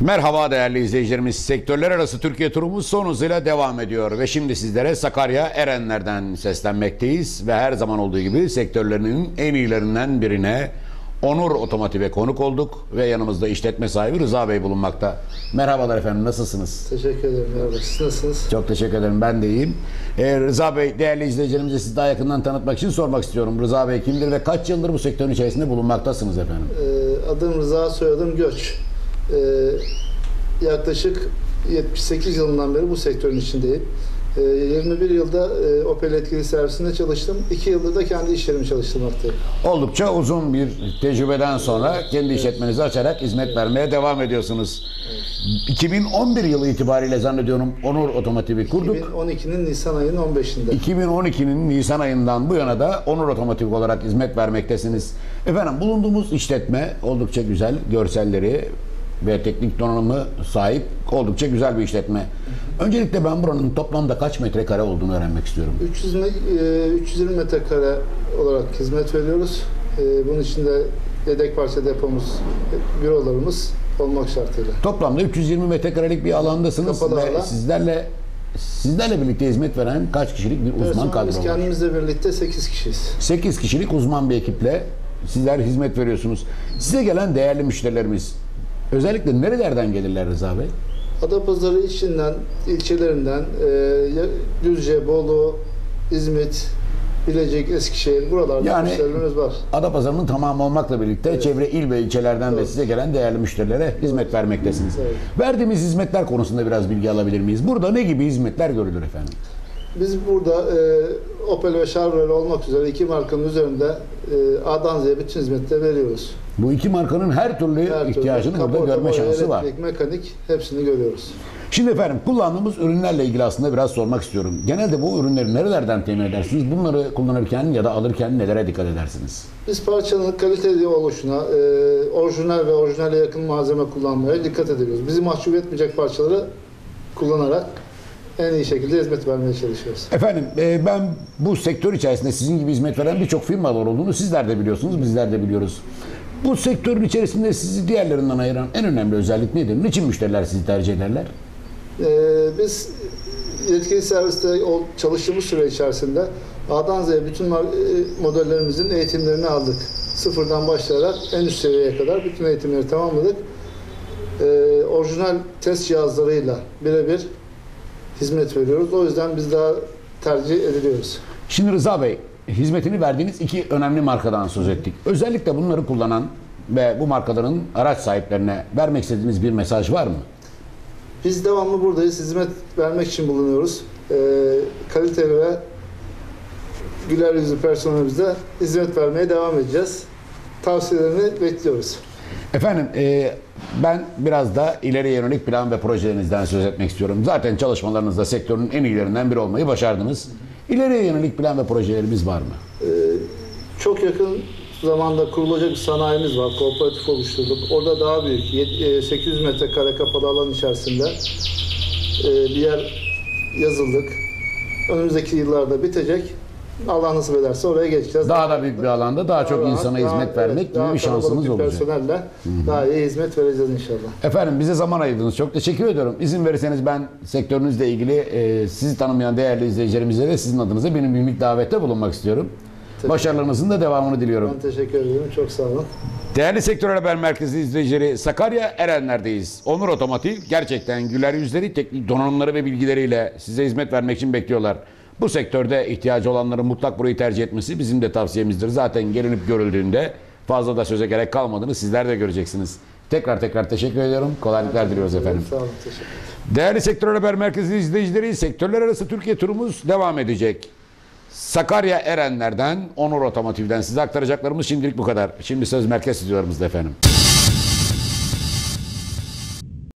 Merhaba değerli izleyicilerimiz. Sektörler arası Türkiye turumuz son hızıyla devam ediyor. Ve şimdi sizlere Sakarya Erenler'den seslenmekteyiz. Ve her zaman olduğu gibi sektörlerinin en iyilerinden birine Onur Otomotiv'e konuk olduk. Ve yanımızda işletme sahibi Rıza Bey bulunmakta. Merhabalar efendim nasılsınız? Teşekkür ederim. Merhaba. Siz nasılsınız? Çok teşekkür ederim. Ben de iyiyim. Ee, Rıza Bey, değerli izleyicilerimize sizi daha yakından tanıtmak için sormak istiyorum. Rıza Bey kimdir ve kaç yıldır bu sektörün içerisinde bulunmaktasınız efendim? Ee, adım Rıza, soyadım Göç. Ee, yaklaşık 78 yılından beri bu sektörün içindeyim. Ee, 21 yılda e, Opel etkili servisinde çalıştım. 2 yıldır da kendi iş yerimi çalıştırmaktayım. Oldukça uzun bir tecrübeden sonra kendi işletmenizi açarak hizmet vermeye devam ediyorsunuz. 2011 yılı itibariyle zannediyorum Onur Otomotiv'i kurduk. 2012'nin Nisan ayının 15'inde. 2012'nin Nisan ayından bu yana da Onur Otomotiv olarak hizmet vermektesiniz. Efendim bulunduğumuz işletme oldukça güzel görselleri ve teknik donanımı sahip oldukça güzel bir işletme. Öncelikle ben buranın toplamda kaç metrekare olduğunu öğrenmek istiyorum. 300 me- e, 320 metrekare olarak hizmet veriyoruz. E, Bunun içinde yedek parça depomuz, e, bürolarımız olmak şartıyla. Toplamda 320 metrekarelik bir alandasınız Kapalı ve alan. sizlerle sizlerle birlikte hizmet veren kaç kişilik bir uzman kadro Personelimiz var? kendimizle birlikte 8 kişiyiz. 8 kişilik uzman bir ekiple sizler hizmet veriyorsunuz. Size gelen değerli müşterilerimiz özellikle nerelerden gelirler Rıza Bey? Adapazarı içinden, ilçelerinden e, Düzce, Bolu, İzmit, Bilecik, Eskişehir buralarda Yani- müşterilerimiz var. Adapazarı'nın tamamı olmakla birlikte çevre il ve ilçelerden de Evet. size gelen değerli müşterilere hizmet vermektesiniz. Evet. Verdiğimiz hizmetler konusunda biraz bilgi alabilir miyiz? Burada ne gibi hizmetler görülür efendim? Biz burada e, Opel ve Chevrolet olmak üzere iki markanın üzerinde e, A'dan Z'ye bütün hizmetleri veriyoruz. Bu iki markanın her türlü Her türlü ihtiyacını burada kaporta, görme boya, şansı var. elektrik, mekanik hepsini görüyoruz. Şimdi efendim kullandığımız ürünlerle ilgili aslında biraz sormak istiyorum. Genelde bu ürünleri nerelerden temin edersiniz? Bunları kullanırken ya da alırken nelere dikkat edersiniz? Biz parçanın kaliteli oluşuna, e, orijinal ve orijinale yakın malzeme kullanmaya dikkat ediyoruz. Bizi mahcup etmeyecek parçaları kullanarak en iyi şekilde hizmet vermeye çalışıyoruz. Efendim e, ben bu sektör içerisinde sizin gibi hizmet veren birçok firmalar olduğunu sizler de biliyorsunuz, bizler de biliyoruz. Bu sektörün içerisinde sizi diğerlerinden ayıran en önemli özellik nedir? Niçin müşteriler sizi tercih ederler? Ee, biz yetkili serviste o çalıştığımız süre içerisinde A'dan Z'ye bütün e, modellerimizin eğitimlerini aldık. Sıfırdan başlayarak en üst seviyeye kadar bütün eğitimleri tamamladık. Ee, orijinal test cihazlarıyla birebir hizmet veriyoruz. O yüzden biz daha tercih ediliyoruz. Şimdi Rıza Bey, hizmetini verdiğiniz iki önemli markadan söz ettik. Özellikle bunları kullanan ve bu markaların araç sahiplerine vermek istediğiniz bir mesaj var mı? Biz devamlı buradayız. Hizmet vermek için bulunuyoruz. Ee, kaliteli ve güler yüzlü personelimize hizmet vermeye devam edeceğiz. Tavsiyelerini bekliyoruz. Efendim e, ben biraz da ileriye yönelik plan ve projelerinizden söz etmek istiyorum. Zaten çalışmalarınızda sektörün en iyilerinden biri olmayı başardınız. İleriye yönelik plan ve projelerimiz var mı? Çok yakın zamanda kurulacak bir sanayimiz var. Kooperatif oluşturduk. Orada daha büyük, yet- e, 800 metrekare kapalı alan içerisinde e, bir yer yazıldık. Önümüzdeki yıllarda bitecek. Allah nasip ederse oraya geçeceğiz. Daha da büyük bir alanda daha çok rahat, insana daha- hizmet vermek evet, gibi daha bir bir olacak. Personelle daha iyi hizmet vereceğiz inşallah. Efendim bize zaman ayırdınız. Çok teşekkür ediyorum. İzin verirseniz ben sektörünüzle ilgili e, sizi tanımayan değerli izleyicilerimize de sizin adınıza benim bir minik davette bulunmak istiyorum. Başarılarınızın da devamını diliyorum. Ben teşekkür ederim. Çok sağ olun. Değerli Sektör Haber Merkezi izleyicileri Sakarya Erenler'deyiz. Onur Otomotiv gerçekten güler yüzleri, teknik donanımları ve bilgileriyle size hizmet vermek için bekliyorlar. Bu sektörde ihtiyacı olanların mutlak burayı tercih etmesi bizim de tavsiyemizdir. Zaten gelinip görüldüğünde fazla da söze gerek kalmadığını sizler de göreceksiniz. Tekrar tekrar teşekkür ediyorum. Kolaylıklar diliyoruz efendim. Sağ olun. Teşekkür ederim. Değerli Sektör Haber Merkezi izleyicileri, sektörler arası Türkiye turumuz devam edecek. Sakarya Erenler'den, Onur Otomotiv'den size aktaracaklarımız şimdilik bu kadar. Şimdi söz merkez stüdyolarımızda efendim.